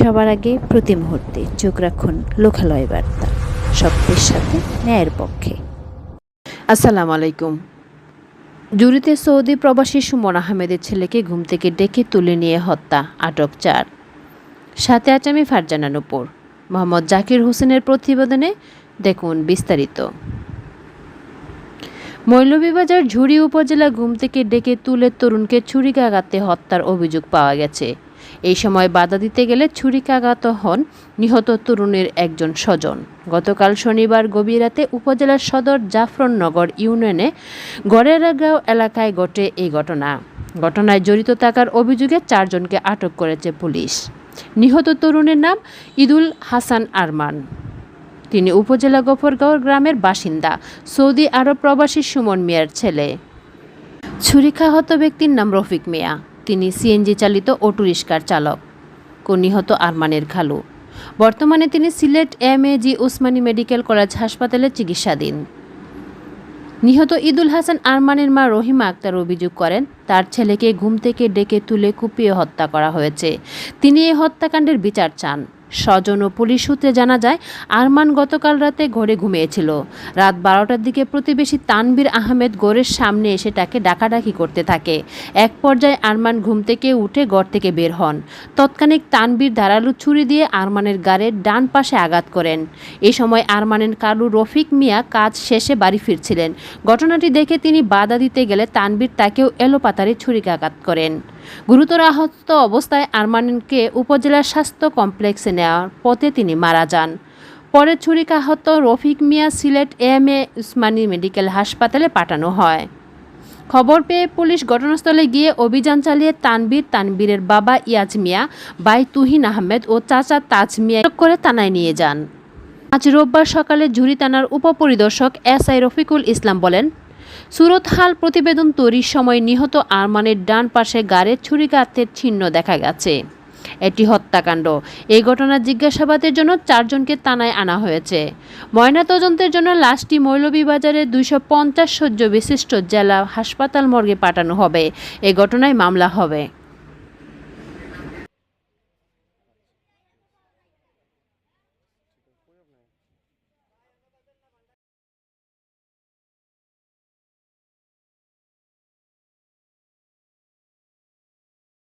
সবার আগে প্রতি মুহূর্তে চোখ রাখুন লোকালয় বার্তা। সত্যের সাথে ন্যায়ের পক্ষে। আসসালামু আলাইকুম। জুরিতে সৌদি প্রবাসী সুমন আহমেদের ছেলেকে ঘুম থেকে ডেকে তুলে নিয়ে হত্যা আটক চার। সাথে আচামি ফারজানা নুপুর। মোহাম্মদ জাকির হোসেনের প্রতিবেদনে দেখুন বিস্তারিত। মৌলভীবাজার ঝুড়ি উপজেলা ঘুম থেকে ডেকে তুলে তরুণকে ছুরিকাঘাতে হত্যার অভিযোগ পাওয়া গেছে। এই সময় বাধা দিতে গেলে ছুরিকাঘাত হন নিহত তরুণের একজন স্বজন। গতকাল শনিবার গভীর রাতে উপজেলার সদর জাফরনগর ইউনিয়নে গড়েরাগাঁও এলাকায় ঘটে এই ঘটনা। ঘটনায় জড়িত থাকার অভিযোগে চারজনকে আটক করেছে পুলিশ। নিহত তরুণের নাম ঈদুল হাসান আরমান। তিনি উপজেলা গফরগাঁও গ্রামের বাসিন্দা, সৌদি আরব প্রবাসী সুমন মিয়ার ছেলে। ছুরিকাহত ব্যক্তির নাম রফিক মিয়া। তিনি সিএনজি চালিত অটো রিক্সার চালক নিহত আরমানের খালু। বর্তমানে তিনি Sylhet M A G Osmani medical college হাসপাতালে চিকিৎসাধীন। নিহত ইদুল হাসান আরমানের মা রহিমা আক্তার অভিযোগ করেন, তার ছেলেকে ঘুম থেকে ডেকে তুলে কুপিয়ে হত্যা করা হয়েছে। তিনি এই হত্যাকাণ্ডের বিচার চান। স্বজন ও পুলিশ সূত্রে জানা যায়, আরমান গতকাল রাতে ঘরে ঘুমিয়েছিল। রাত বারোটার দিকে প্রতিবেশী তানবীর আহমেদ ঘরের সামনে এসে তাকে ডাকাডাকি করতে থাকে। এক পর্যায়ে আরমান ঘুম থেকে উঠে ঘর থেকে বের হন। তৎক্ষণিক তানবীর ধারালু ছুরি দিয়ে আরমানের গাড়ির ডান পাশে আঘাত করেন। এ সময় আরমানের কালু রফিক মিয়া কাজ শেষে বাড়ি ফিরছিলেন। ঘটনাটি দেখে তিনি বাধা দিতে গেলে তানবীর তাকেও এলোপাতারি ছুরিকাঘাত করেন। গুরুতর আহত অবস্থায় আরমানকে উপজেলা স্বাস্থ্য কমপ্লেক্সে নেওয়ার পথে তিনি মারা যান। পরে ছুরিকাহত Rafiq Mia Sylhet M A Osmani medical হাসপাতালে পাঠানো হয়। খবর পেয়ে পুলিশ ঘটনাস্থলে গিয়ে অভিযান চালিয়ে তানবীর তানবীরের বাবা ইয়াজ মিয়া, ভাই তুহিন আহমেদ ও চাচা তাজ মিয়া করে থানায় নিয়ে যান। আজ রোববার সকালে ঝুরি থানার উপপরিদর্শক এস আই রফিকুল ইসলাম বলেন সুরতহাল প্রতিবেদন তৈরির সময় নিহত আরমানের ডান পাশে গাড়ের ছুরিকাঘাতের চিহ্ন দেখা গেছে। এটি হত্যাকাণ্ড। এই ঘটনার জিজ্ঞাসাবাদের জন্য চারজনকে তানায় আনা হয়েছে। ময়নাতদন্তের জন্য লাশটি মৌলভীবাজারের দুইশো পঞ্চাশ সহ্য বিশিষ্ট জেলা হাসপাতাল মর্গে পাঠানো হবে। এ ঘটনায় মামলা হবে।